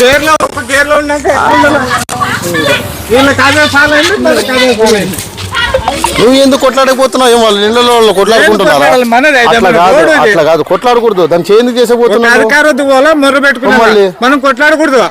గేర్లో ఒక్క గేర్లో ఉన్నాక వీళ్ళకి అదే ఫాలో అయింది మనకి అదే ఫాలో అయింది నువ్వు ఎందుకు కొట్లాడకపోతున్నావు? ఏం వాళ్ళు నీళ్ళలో వాళ్ళు కొట్లాడుకుంటున్నారా? అట్లా కాదు. అట్లా కొట్లాడకూడదు. దాన్ని చేంజ్ చేసే ఒక పోతున్నావు అధికారద్దు పోలా మొర్ర పెట్టుకున్నాం మళ్ళీ. మనం కొట్లాడకూడదు! ఆ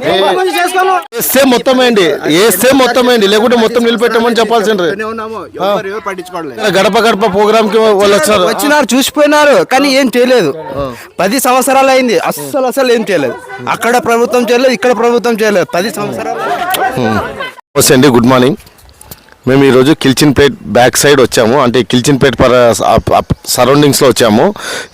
వేస్తే మొత్తం వేయండి వేస్తే మొత్తం వేయండి లేకుంటే మొత్తం నిలబెట్టమని చెప్పాల్సిండ్రు. గడప గడప ప్రోగ్రామ్కి వాళ్ళు వచ్చారు వచ్చినారు చూసిపోయినారు కానీ ఏం చేయలేదు. పది సంవత్సరాలు అయింది. అస్సలు అసలు ఏం చేయలేదు. అక్కడ ప్రభుత్వం చేయలేదు ఇక్కడ ప్రభుత్వం చేయలేదు. పది సంవత్సరాలు. నమస్తే అండి గుడ్ మార్నింగ్. మేము ఈరోజు కిల్చిన్పేట్ బ్యాక్ సైడ్ వచ్చాము అంటే కిల్చిన్పేట్ పర సరౌండింగ్స్లో వచ్చాము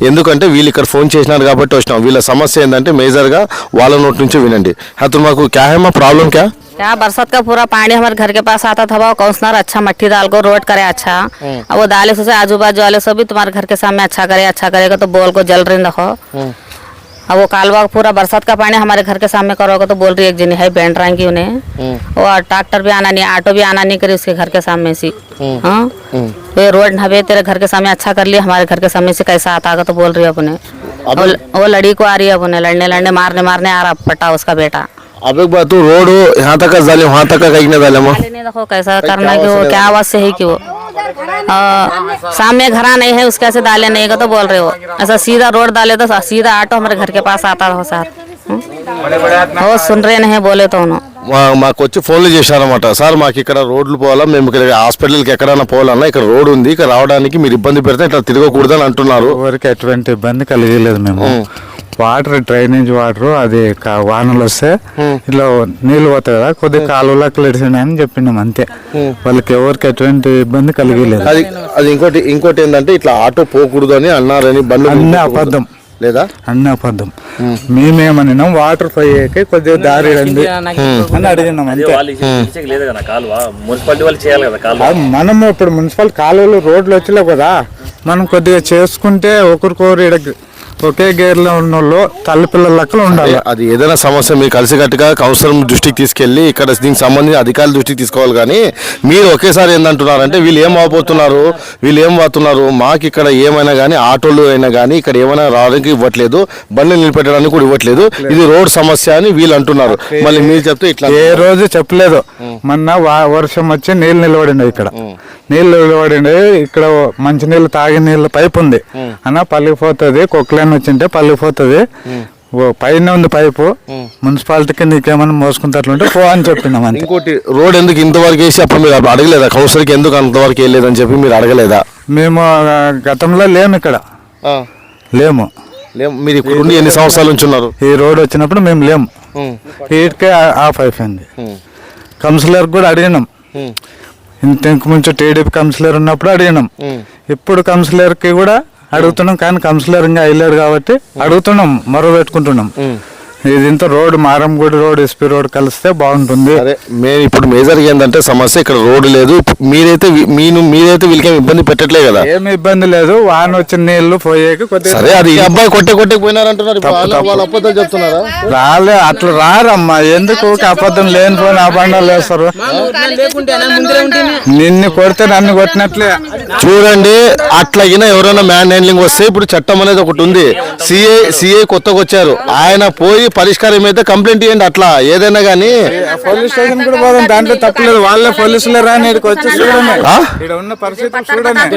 ఎందుకంటే వీళ్ళు ఇక్కడ ఫోన్ చేసినారు కాబట్టి వచ్చినాం వీళ్ళ సమస్య ఏంటంటే మేజర్గా వాళ్ళ నోటి నుంచి వినండి అతను మాకు క్యా హే మా ప్రాబ్లం క్యా क्या बरसात का पूरा पानी हमारे घर के पास आता था वो काउंसलर अच्छा मट्टी डाल को रोड करे अच्छा अब वो डाले से आजू बाजू वाले सब भी तुम्हारे घर के सामने अच्छा करे अच्छा करेगा तो बोल को जल रही रखो अब वो कालवा पूरा बरसात का पानी हमारे घर के सामने करोगे तो बोल रही है एक जनी है बैंड रहेंगी उन्हें। वो ट्रैक्टर भी आना नहीं ऑटो भी आना नहीं करी उसके घर के सामने से। हाँ? तो ये रोड नवे तेरे घर के सामने अच्छा कर लिया हमारे घर के सामने से कैसा आता होगा तो बोल रही है अपने। वो, लड़ी को आ रही है अपने लड़ने लड़ने मारने मारने आ रहा पट्टा उसका बेटा। अब एक बात रोड यहाँ तक वहाँ तक देखो कैसा करना कि वो क्या आवाज़ से है कि वो? आ, सामने घरा नहीं है उसके ऐसे डाले नहीं का तो बोल रहे हो ऐसा सीधा रोड डाले तो सीधा ऑटो हमारे घर के पास आता हो सर वो सुन रहे नहीं बोले तो उन्होंने మా- మాకు వచ్చి ఫోన్లు చేశారనమాట సార్ మాకు ఇక్కడ రోడ్లు పోవాలా మేము ఇక్కడ హాస్పిటల్కి ఎక్కడైనా పోవాలన్నా ఇక్కడ రోడ్ ఉంది ఇక్కడ రావడానికి మీరు ఇబ్బంది పెడితే ఇట్లా తిరగకూడదని అంటున్నారు ఎవరికి ఎటువంటి ఇబ్బంది కలిగలేదు మేము వాటర్ డ్రైనేజ్ వాటర్ అది వానలు వస్తే ఇట్లా నీళ్ళు పోతాయి కదా కొద్దిగా కాలువలకు లేచినాయని చెప్పిండాం అంతే. వాళ్ళకి ఎవరికి ఎటువంటి ఇబ్బంది కలిగలేదు. అది అది ఇంకోటి ఇంకోటి ఏంటంటే ఇట్లా ఆటో పోకూడదు అని అన్నారని బండ్లు అన్నీ అబద్ధం. లేదా? అన్ని అబద్ధం. మేమేమనినాం వాటర్ పోయేకి కొద్దిగా దారి రండి అని అడిగినాం అంతే. మనము ఇప్పుడు మున్సిపల్ కాలువలు రోడ్లు వచ్చలేవు కదా. మనం కొద్దిగా చేసుకుంటే ఒకరికొకరు ఒకే గేర్లో ఉన్న వాళ్ళు తల్లి పిల్లల లెక్కలు ఉండాలి. అది ఏదైనా సమస్య మీరు కలిసికట్టుగా కౌన్సిలర్ దృష్టికి తీసుకెళ్ళి ఇక్కడ దీనికి సంబంధించి అధికారుల దృష్టికి తీసుకోవాలి కానీ మీరు ఒకేసారి ఏందంటున్నారంటే వీళ్ళు ఏం అవ్వబోతున్నారు వీళ్ళు ఏం పోతున్నారు మాకు ఇక్కడ ఏమైనా కానీ ఆటోలు అయినా కానీ ఇక్కడ ఏమైనా రావడానికి ఇవ్వట్లేదు బండ్లు నిలబెట్టడానికి కూడా ఇవ్వట్లేదు. ఇది రోడ్ సమస్య అని వీళ్ళు అంటున్నారు. మళ్ళీ మీరు చెప్తే ఇట్లా ఏ రోజు చెప్పలేదు. మొన్న వర్షం వచ్చి నీళ్ళు నిలబడిండే ఇక్కడ. నీళ్ళు నిలబడిండే ఇక్కడ మంచి నీళ్ళు తాగే నీళ్ళ పైప్ ఉంది. అన్న పలిగిపోతుంది కొక్లైన్ వచ్చింటే పలిగిపోతుంది ఓ పైన ఉంది పైపు. మున్సిపాలిటీకి నీకేమైనా మోసుకుంటాట్లుంటే పో అని చెప్పినాం అంతే. ఇంకోటి రోడ్ ఎందుకు ఇంతవరకు వేసి అప్పుడు మీరు అడగలేదా? కౌన్సిలర్కి ఎందుకు అంతవరకు వేయలేదని చెప్పి మీరు అడగలేదా? మేము గతంలో లేము ఇక్కడ. లేము. మీరు ఇక్కడ ఉండి ఎన్ని సంవత్సరాల నుంచి ఉన్నారు? ఈ రోడ్ వచ్చినప్పుడు మేము లేము. వీటికే ఆఫ్ అయిపోయింది. కౌన్సిలర్ కూడా అడిగినాం. ఇంతకు ముందు టీడీపీ కౌన్సిలర్ ఉన్నప్పుడు అడిగినాం. ఇప్పుడు కౌన్సిలర్కి కూడా అడుగుతున్నాం కానీ కౌన్సిలర్ ఇంకా వెళ్ళారు కాబట్టి అడుగుతున్నాం మరో పెట్టుకుంటున్నాం ఇది ఇంత road Maramgudi road SP road కలిస్తే బాగుంటుంది. అదే మేము ఇప్పుడు మేజర్ ఏంటంటే సమస్య ఇక్కడ రోడ్డు లేదు. మీరైతే మీను మీరైతే వీళ్ళకి ఏమి ఇబ్బంది పెట్టట్లే కదా? ఏమి ఇబ్బంది లేదు. వాన వచ్చిన నీళ్ళు పోయేకి కొద్దిగా సరే అది ఈ అబ్బాయి కొట్టే కొట్టే పోయినారంటున్నారు. ఇప్పుడు వాళ్ళ- వాళ్ళ అబద్ధాలు చెప్తున్నారా? రాలే అట్లా రారమ్మా. ఎందుకు ఊరికే అబద్ధం లేనిపోయిన అబండాలు వేస్తారు? నిన్ను కొడితే నన్ను కొట్టినట్లే. చూడండి అట్లాగిన ఎవరైనా మ్యాన్ హ్యాండ్లింగ్ వస్తే ఇప్పుడు చట్టం అనేది ఒకటి ఉంది. సిఐ సిఐ కొత్తగా వచ్చారు ఆయన పోయి పరిష్కారం అయితే కంప్లైంట్ ఇవ్వండి అట్లా. ఏదైనా కానీ పోలీస్ స్టేషన్ కూడా పోదాం. దాంట్లో తప్పలేదు వాళ్ళే పోలీసులే రాని ఇక్కడికి వచ్చి చూడండి. ఇక్కడ ఉన్న పరిస్థితి చూడండి.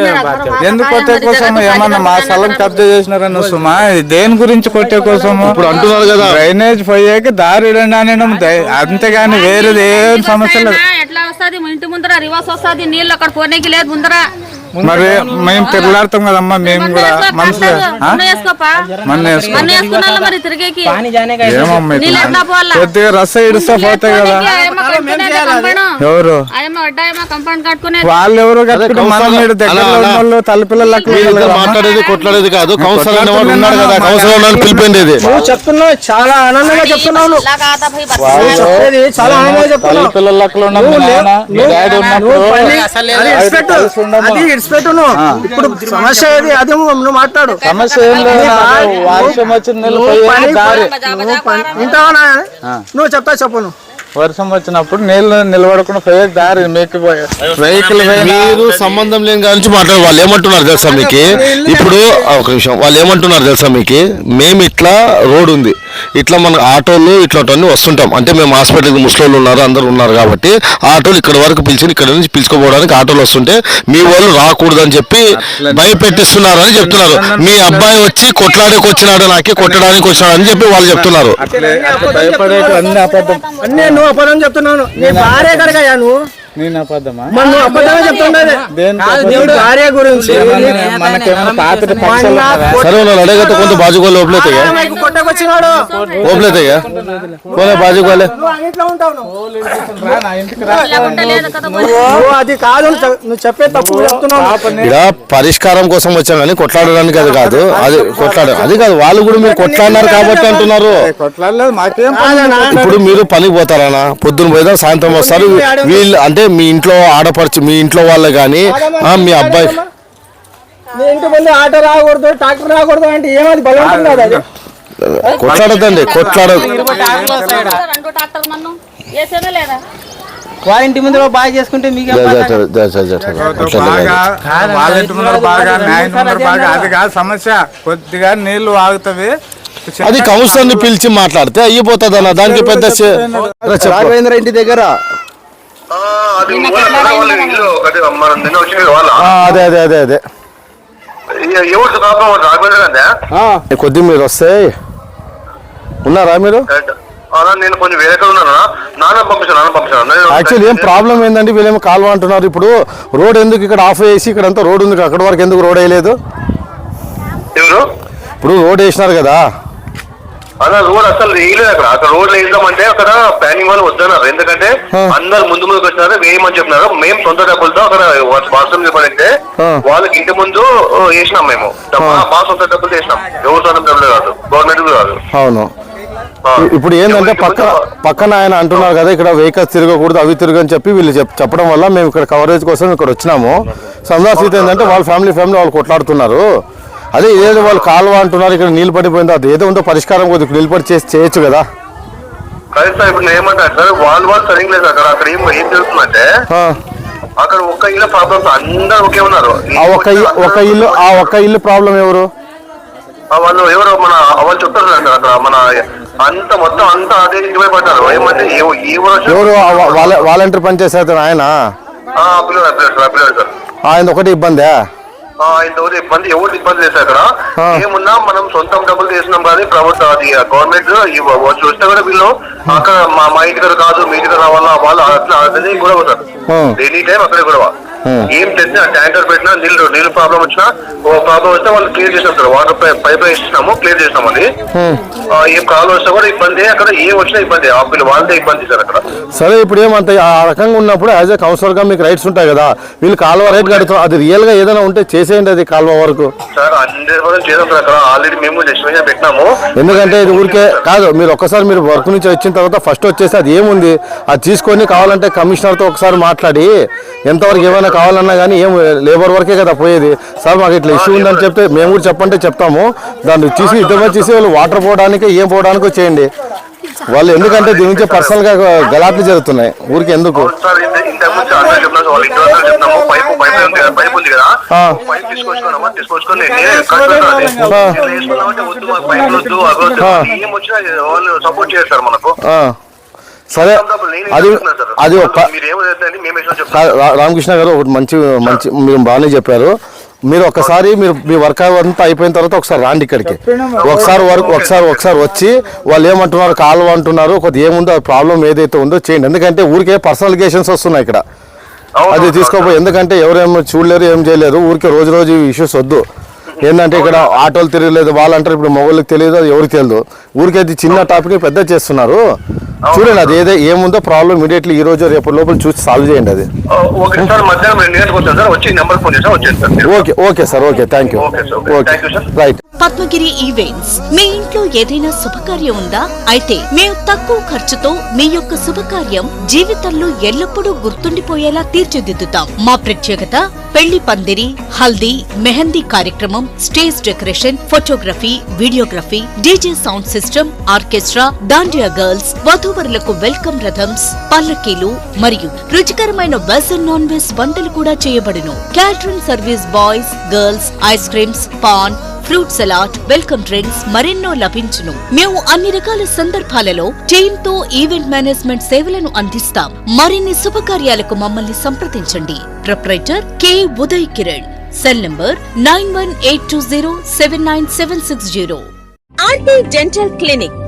ఎందుకు కొట్టే కోసం ఏమన్నా మా స్థలం కబ్జా చేసినారన్న సుమా ఇది దేని గురించి కొట్టే కోసం ఇప్పుడు అంటున్నారు కదా. డ్రైనేజ్ పోయాక దారి దై- అంతేగాని వేరేది ఏం సమస్య లేదు. ఎట్లా వస్తుంది? ఇంటి ముందర రివర్స్ వస్తుంది? నీళ్ళు అక్కడ పోనీకి లేదు ముందర. మరి మేము తిరలాడతాం కదమ్మా మేము కూడా పోవాలా? కొద్దిగా రస ఇడిస్తే పోతాయి కదా. ఎవరు? వాళ్ళు ఎవరు మనం అలా. వాళ్ళు తలపిల్లలు లెక్క వీళ్ళిద్దరు వీళ్ళు కదమ్మా. మాట్లాడేది కొట్లాడేది కాదు. కౌన్సిలర్ ఉన్నాడు కదా కౌన్సిలర్ పిలిపిండేది నువ్వు చెప్తున్నావు చాలా ఆనందంగా చెప్తున్నావు చాలా ఆనందంగా చెప్తున్నావు. ఉన్నప్పుడు ఇడిచిపెట్టు నువ్వు. ఇప్పుడు సమస్య ఏది అది నువ్వు మాట్లాడు సమస్య ఏం లేదు వర్షం? నువ్వు చెప్తా చెప్పు నువ్వు వర్షం వచ్చినప్పుడు నీళ్ళు నిలబడకుండా పోయే దారి మీకు వెహికల్ మీరు సంబంధం లేని గురించి మాట్లాడు వాళ్ళు ఏమంటున్నారు తెలుసా మీకు? ఇప్పుడు ఆ, ఒక నిమిషం వాళ్ళు ఏమంటున్నారు తెలుసా మీకు? మేము ఇట్లా రోడ్ ఉంది. ఇట్లా మన ఆటోలు ఇట్లాంటివన్నీ వస్తుంటాం. అంటే మేము హాస్పిటల్కి ముసలోళ్ళు ఉన్నారు అందరు ఉన్నారు కాబట్టి ఆటోలు ఇక్కడ వరకు పిలిచి ఇక్కడ నుంచి పిలుచుకోపోవడానికి ఆటోలు వస్తుంటే మీ వాళ్ళు రాకూడదని చెప్పి భయపెట్టిస్తున్నారని చెప్తున్నారు. మీ అబ్బాయి వచ్చి కొట్లాడేకి వచ్చినాడు నాకే కొట్టడానికి వచ్చినాడు అని చెప్పి వాళ్ళు చెప్తున్నారు. నువ్వు అబద్ధం చెప్తున్నావు. నీ భార్య కడగయ్యా నువ్వు. నేను అబద్ధమా? అబద్ధమే చెప్తుండేది. భార్య గురించి. మనకేమైనా పాత్ర? సరే వాళ్ళు కొంత ఓపలేతాయా కొట్టకొచ్చినాడు. ఓపలేతాయా పోలే అది కాదు నువ్వు చెప్పే తప్పు చెప్తున్నావు. ఇక్కడ పరిష్కారం కోసం వచ్చాం కానీ కొట్లాడడానికి అది కాదు. అది కొట్లాడ అది కాదు వాళ్ళు కూడా మీరు కొట్లాడినారు కాబట్టి అంటున్నారు. ఇప్పుడు మీరు పనికి పోతారనా పొద్దున పోయిదా సాయంత్రం వస్తారు. వీళ్ళు అంటే మీ ఇంట్లో ఆడపడుచు మీ ఇంట్లో వాళ్ళు కానీ మీ అబ్బాయి నీ ఇంటి ముందు ఆటో రాకూడదు ట్రాక్టర్ రాకూడదు అంటే ఏమది? బలం ఉంటుంది అది కొట్లాడదండి కొట్లాడ రెండు ట్రాక్టర్ మన్ను. వేసేదా లేదా? వాళ్ళ ఇంటి ముందు బాగా చేసుకుంటే మీకు బాగా. వాళ్ళ ఇంటి అది కాదు సమస్య. కొద్దిగా నీళ్ళు ఆగుతవి. అది కౌన్సిలర్ని పిలిచి మాట్లాడితే అయిపోతుంది అన్న దానికి పెద్ద రాఘవేంద్ర ఇంటి దగ్గర అది అదే అదే అదే కొద్ది మీరు వస్తే. ఉన్నారా మీరు? యాక్చువల్లీ ఏం ప్రాబ్లం ఏంటంటే వీళ్ళేమో కాలువ అంటున్నారు. ఇప్పుడు రోడ్ ఎందుకు ఇక్కడ ఆఫ్ చేసి ఇక్కడ అంతా రోడ్ ఉంది? అక్కడ వరకు ఎందుకు రోడ్ వేయలేదు? ఇప్పుడు రోడ్ వేసినారు కదా. అలా రోడ్ అసలు వేయలేదు అక్కడ. అక్కడ రోడ్ వేద్దామంటే అక్కడ ప్లానింగ్ వాళ్ళు వద్దన్నారు. ఎందుకంటే. అందరు ముందు ముందుకు వచ్చినారు వేయమని చెప్పినారు. మేము సొంత డబ్బులతో అక్కడ వాష్రూమ్ చెప్పాలంటే. వాళ్ళకి ఇంటి ముందు వేసినాం మేము. మా సొంత డబ్బులు వేసినాం. ఎవరు సొంత డబ్బులు కాదు. గవర్నమెంట్ కాదు. అవును. ఇప్పుడు ఏంటంటే పక్క పక్కన ఆయన అంటున్నారు కదా ఇక్కడ వెహికల్స్ తిరగకూడదు అవి తిరగని చెప్పి వీళ్ళు చెప్ చెప్పడం వల్ల మేము ఇక్కడ కవరేజ్ కోసం ఇక్కడ వచ్చినాము. సందాసీత ఏంటంటే వాళ్ళ ఫ్యామిలీ ఫ్యామిలీ వాళ్ళు కొట్లాడుతున్నారు. అదే ఏదో వాళ్ళు కాలువ అంటున్నారు ఇక్కడ నీళ్ళు పడిపోయింది అది ఏదో ఉందో పరిష్కారం ఇక్కడ నీళ్ళు పడి చేసి చేయొచ్చు కదా. సార్ ఇప్పుడు సార్ వాళ్ళు వాళ్ళు సరిగ్గా లేదు అక్కడ అక్కడ ఏం ఏం జరుగుతుందంటే అక్కడ ఒక్క ఇల్లు ప్రాబ్లమ్స్ అందరూ ఒకే ఉన్నారు. ఆ ఒక్క ఒక ఇల్లు ఆ ఒక్క ఇల్లు ప్రాబ్లం ఎవరు? వాళ్ళు ఎవరు? మన వాళ్ళు చెప్తారు అక్కడ మన అంత మొత్తం అంతా అదే ఇంటిపై పడ్డారు. ఏమంటే ఎవరు? వాలంటీర్ పనిచేసే ఆయన? ఆయన ఒకటి ఇబ్బందే? ఇంతవరకు ఇబ్బంది ఎవరు ఇబ్బంది లేదు అక్కడ. ఏమున్నా మనం సొంతం డబ్బులు చేసినాం కానీ ప్రభుత్వం అది గవర్నమెంట్ చూస్తే కూడా వీళ్ళు అక్కడ మా ఇంటి దగ్గర కాదు మీ ఇంటి దగ్గర రావాలా వాళ్ళు అట్లా అదే గొడవ సార్. ఎనీ టైం అక్కడే గొడవ. ఏం తెచ్చినా? ట్యాంకర్ పెట్టినా నీళ్ళు నీళ్ళు ప్రాబ్లం వచ్చినా ఓ ప్రాబ్లం వస్తే వాళ్ళు క్లియర్ చేసినాం సార్. వాటర్ పైప్ ఇచ్చినాము క్లియర్ చేసినాం అది. ఏం ప్రాబ్లం వస్తే కూడా ఇబ్బంది అక్కడ ఏం వచ్చినా ఇబ్బంది. ఆ పిల్లలు వాళ్ళదే ఇబ్బంది సార్ అక్కడ. సరే ఇప్పుడు ఏమంత ఆ రకంగా ఉన్నప్పుడు యాజ్ ఏ కౌన్సిలర్గా మీకు రైట్స్ ఉంటాయి కదా. వీళ్ళు కాలువ రైట్ కడుతున్నారు. అది రియల్గా ఏదైనా ఉంటే చేసేయండి అది కాలువ వరకు. సార్ హండ్రెడ్ పర్సెంట్ చేసాం సార్ అక్కడ. ఆల్రెడీ మేము ఎస్టిమేషన్ పెట్టినాము. ఎందుకంటే ఇది ఊరికే కాదు మీరు ఒక్కసారి మీరు వర్క్ నుంచి వచ్చిన తర్వాత ఫస్ట్ వచ్చేసి అది ఏముంది? అది తీసుకొని కావాలంటే కమిషనర్తో ఒకసారి మాట్లాడి ఎంతవరకు ఏమైనా కావాలన్నా కానీ ఏం లేబర్ వర్కే కదా పోయేది. సార్ మాకు ఇట్లా ఇష్యూ ఉందని చెప్తే మేము కూడా చెప్పంటే చెప్తాము. దాన్ని తీసి ఇద్దరు తీసి వాళ్ళు వాటర్ పోవడానికి ఏం పోవడానికో చేయండి. వాళ్ళు ఎందుకంటే దీని నుంచి పర్సనల్గా గలాట్లు జరుగుతున్నాయి. ఊరికి ఎందుకు? సపోర్ట్ చేస్తారు మనకు. సరే అది. అది ఒక రామకృష్ణ గారు ఒకటి మంచి మంచి మీరు బాగానే చెప్పారు. మీరు ఒకసారి మీరు మీ వర్క్ అంతా అయిపోయిన తర్వాత ఒకసారి రాండి ఇక్కడికి. ఒకసారి వర్క్ ఒకసారి ఒకసారి వచ్చి వాళ్ళు ఏమంటున్నారు కాలువ అంటున్నారు కొద్దిగా ఏముందో ప్రాబ్లం ఏదైతే ఉందో చేయండి. ఎందుకంటే ఊరికే పర్సనల్ గేషన్స్ వస్తున్నాయి ఇక్కడ. అది తీసుకోపోయి ఎందుకంటే ఎవరేమో చూడలేరు ఏం చేయలేరు. ఊరికే రోజు రోజు ఇష్యూస్ వద్దు. ఏంటంటే ఇక్కడ ఆటోలు తిరగలేదు వాళ్ళు అంటారు ఇప్పుడు మొగోళ్ళకి తెలియదు అది ఎవరికి తెలియదు. ఊరికే అది చిన్న టాపిక్ పెద్ద చేస్తున్నారు. చూడండి అది ఏదే ఏముందో ప్రాబ్లం ఇమీడియట్లీ ఈ రోజు రేపు లోపల చూసి సాల్వ్ చేయండి అది. ఓకే సార్ మధ్యాహ్నం రెండు గంటలకు వచ్చాను సార్. వచ్చి నెంబర్ ఫోన్ చేసాను వచ్చాను sir. Okay okay sir okay thank you okay. Right Padmagiri events మీ ఇంట్లో ఏదైనా శుభకార్యం ఉందా? అయితే మేము తక్కువ ఖర్చుతో మీ యొక్క శుభకార్యం జీవితంలో ఎల్లప్పుడూ గుర్తుండిపోయేలా తీర్చిదిద్దుతాం. మా ప్రత్యేకత పెళ్ళి పందిరి హల్దీ మెహందీ కార్యక్రమం stage decoration photography videography DJ sound system orchestra dandiya girls వధూవరులకు welcome రథమ్స్ పల్లకీలు మరియు రుచికరమైన వెజ్ అండ్ నాన్ వెజ్ వంటలు కూడా చేయబడును. Catering service boys girls ice creams paan fruit salad welcome drinks మరెన్నో లభించును. మేము అన్ని రకాల సందర్భాలలో టీమ్తో ఈవెంట్ మేనేజ్మెంట్ సేవలను అందిస్తాం. మరిన్ని శుభకార్యాలకు మమ్మల్ని సంప్రదించండి. Proprietor K Uday Kiran. Cell number nine one eight two zero seven nine seven six zero. RT dental clinic.